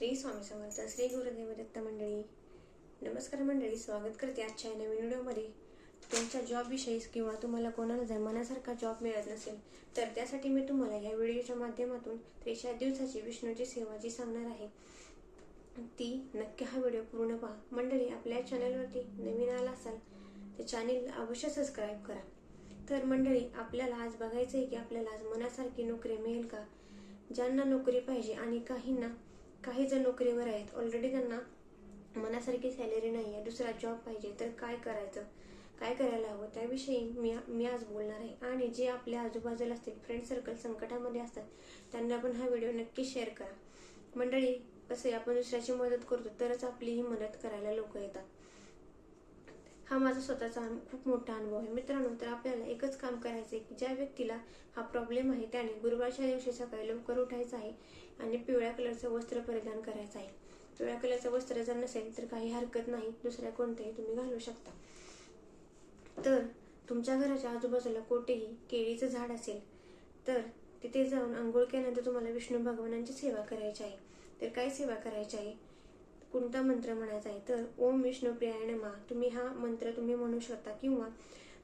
श्री स्वामी समर्थ श्री गुरुदेव दत्त मंडळी. नमस्कार मंडळी स्वागत करते आजच्या या नवीन व्हिडिओमध्ये. तुमच्या जॉबविषयी किंवा तुम्हाला कोणाला जमान्यासारखा मनासारखा जॉब मिळत नसेल तर त्यासाठी मी तुम्हाला या व्हिडिओच्या माध्यमातून त्रेचाळीस दिवसाची विष्णूची सेवा जी सांगणार आहे ती नक्की हा व्हिडिओ पूर्ण पहा. मंडळी आपल्या चॅनलवरती नवीन आला असाल तर चॅनेल अवश्य सबस्क्राईब करा. तर मंडळी आपल्याला आज बघायचं आहे की आपल्याला आज मनासारखी नोकरी मिळेल का? ज्यांना नोकरी पाहिजे आणि काहींना काही जण नोकरीवर आहेत. ऑलरेडी त्यांना मनासारखी सॅलरी नाही आहे दुसरा जॉब पाहिजे. तर काय करायचं? काय करायला हवं? त्याविषयी मी मी आज बोलणार आहे. आणि जे आपल्या आजूबाजूला असतील फ्रेंड सर्कल संकटामध्ये असतात त्यांना पण हा व्हिडिओ नक्की शेअर करा. मंडळी कसं आपण दुसऱ्याची मदत करतो तरच आपली ही मदत करायला लोक येतात. हा माझा स्वतःचा खूप मोठा अनुभव आहे. मित्रांनो तर आपल्याला एकच काम करायचं आहे की ज्या व्यक्तीला हा प्रॉब्लेम आहे त्याने गुरुवारच्या दिवशी सकाळी लवकर उठायचं आहे आणि पिवळ्या कलरचं वस्त्र परिधान करायचं आहे. पिवळ्या कलरचं वस्त्र जर नसेल तर काही हरकत नाही दुसऱ्या कोणतेही तुम्ही घालू शकता. तर तुमच्या घराच्या आजूबाजूला कोठेही केळीचं झाड असेल तर तिथे जाऊन आंघोळ केल्यानंतर तुम्हाला विष्णू भगवानांची सेवा करायची आहे. तर काय सेवा करायची आहे? कोणता मंत्र म्हणायचा आहे. तर ओम विष्णू प्रियाय नमा. तुम्ही हा मंत्र तुम्ही म्हणू शकता किंवा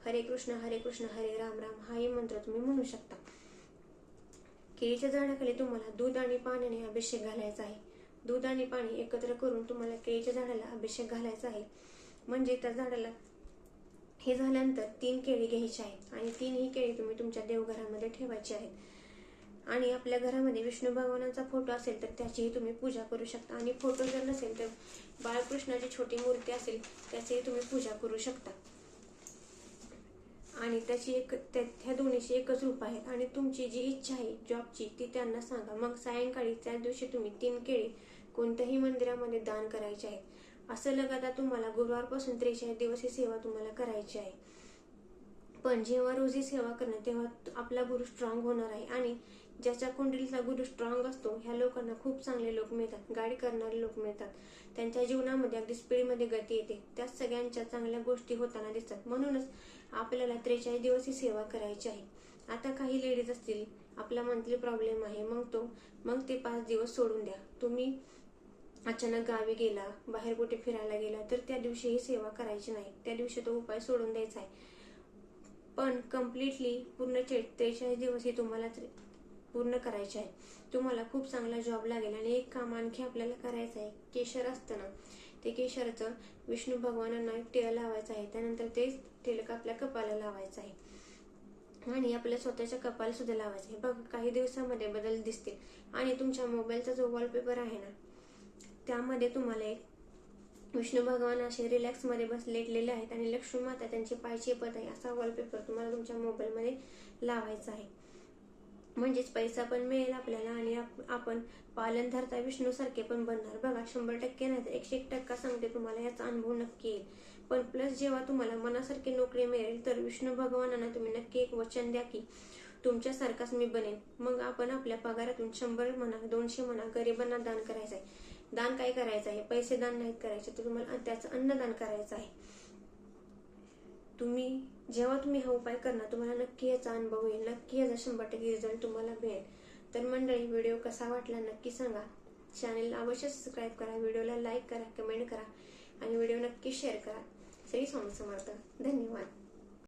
हरे कृष्ण हरे कृष्ण हरे राम राम हाही मंत्र तुम्ही म्हणू शकता. केळीच्या झाडाखाली तुम्हाला दूध आणि पाण्याने अभिषेक घालायचा आहे. दूध आणि पाणी एकत्र करून तुम्हाला केळीच्या झाडाला अभिषेक घालायचा आहे. म्हणजे त्या झाडाला हे झाल्यानंतर तीन केळी घ्यायची आहेत आणि तीनही केळी तुम्ही तुमच्या देवघरामध्ये ठेवायची आहेत. आणि आपल्या घरामध्ये विष्णू भगवानांचा फोटो असेल तर त्याचीही तुम्ही पूजा करू शकता. आणि फोटो जर नसेल तर बाळकृष्णाची छोटी मूर्ती असेल त्याचीही तुम्ही पूजा करू शकता. आणि त्याची एक त्या ह्या दोन्हीची एकच रूप आहेत आणि तुमची जी इच्छा आहे जॉबची ती त्यांना सांगा. मग सायंकाळी त्या दिवशी तुम्ही तीन केळी कोणत्याही मंदिरामध्ये दान करायचे आहेत. असं लगातार तुम्हाला गुरुवारपासून त्रेचाळीस दिवस ही सेवा तुम्हाला करायची आहे. पण जेव्हा रोजी सेवा करणार तेव्हा आपला गुरु स्ट्रॉंग होणार आहे. आणि ज्याच्या कुंडलीचा गुरु स्ट्रॉंग असतो ह्या लोकांना खूप चांगले लोक मिळतात. गाडी करणारे लोक मिळतात. त्यांच्या जीवनामध्ये अगदी स्पीडमध्ये गती येते. त्या सगळ्यांच्या चांगल्या गोष्टी होताना दिसतात. म्हणूनच आपल्याला त्रेचाळीस दिवस ही सेवा करायची आहे. आता काही लेडीज असतील आपला मंथली प्रॉब्लेम आहे. मग तो मग ते पाच दिवस सोडून द्या. तुम्ही अचानक गावी गेला बाहेर कुठे फिरायला गेला तर त्या दिवशी ही सेवा करायची नाही. त्या दिवशी तो उपाय सोडून द्यायचा आहे. पण कम्प्लिटली पूर्ण चे त्रेचाळीस दिवस हे तुम्हाला पूर्ण करायचे आहे. तुम्हाला खूप चांगला जॉब लागेल आणि एक काम आणखी आपल्याला करायचं आहे. केशर असतं ना ते केशरचं विष्णू भगवानांना एक टिळा लावायचं आहे. त्यानंतर ते टिळक आपल्या कपाला लावायचं आहे. आणि आपल्या स्वतःच्या कपाला सुद्धा लावायचं आहे. बघ काही दिवसामध्ये बदल दिसतील. आणि तुमच्या मोबाईलचा जो वॉलपेपर आहे ना त्यामध्ये तुम्हाला एक विष्णू भगवान असे रिलॅक्समध्ये बस लेटलेले आहेत आणि लक्ष्मी माता त्यांचे पाय चेपत आहे असा वॉलपेपर तुम्हाला तुमच्या मोबाईलमध्ये लावायचा आहे. म्हणजेच पैसा पण मिळेल आपल्याला आणि आपण पालन धरता विष्णू सारखे पण बनणार. बघा शंभर टक्के नाही तर एकशे एक टक्का सांगते तुम्हाला याचा अनुभव नक्की येईल. पण प्लस जेव्हा तुम्हाला मनासारखी नोकरी मिळेल तर विष्णू भगवानांना तुम्ही नक्की एक वचन द्या की तुमच्यासारखाच मी बनेन. मग आपण आपल्या पगारातून शंभर म्हणा दोनशे म्हणा गरिबांना दान करायचं आहे दान काय करायचं आहे? पैसे दान नाहीत करायचे तर तुम्हाला त्याचं अन्नदान करायचं आहे. तुम्ही जेव्हा तुम्ही हा उपाय करणार तुम्हाला नक्की याचा अनुभव येईल नक्की याचा शंभर टक्के रिझल्ट तुम्हाला मिळेल. तर मंडळी व्हिडिओ कसा वाटला नक्की सांगा. चॅनेलला अवश्य सबस्क्राईब करा व्हिडिओला लाईक करा कमेंट करा आणि व्हिडिओ नक्की शेअर करा. श्री स्वामी समर्थ. धन्यवाद.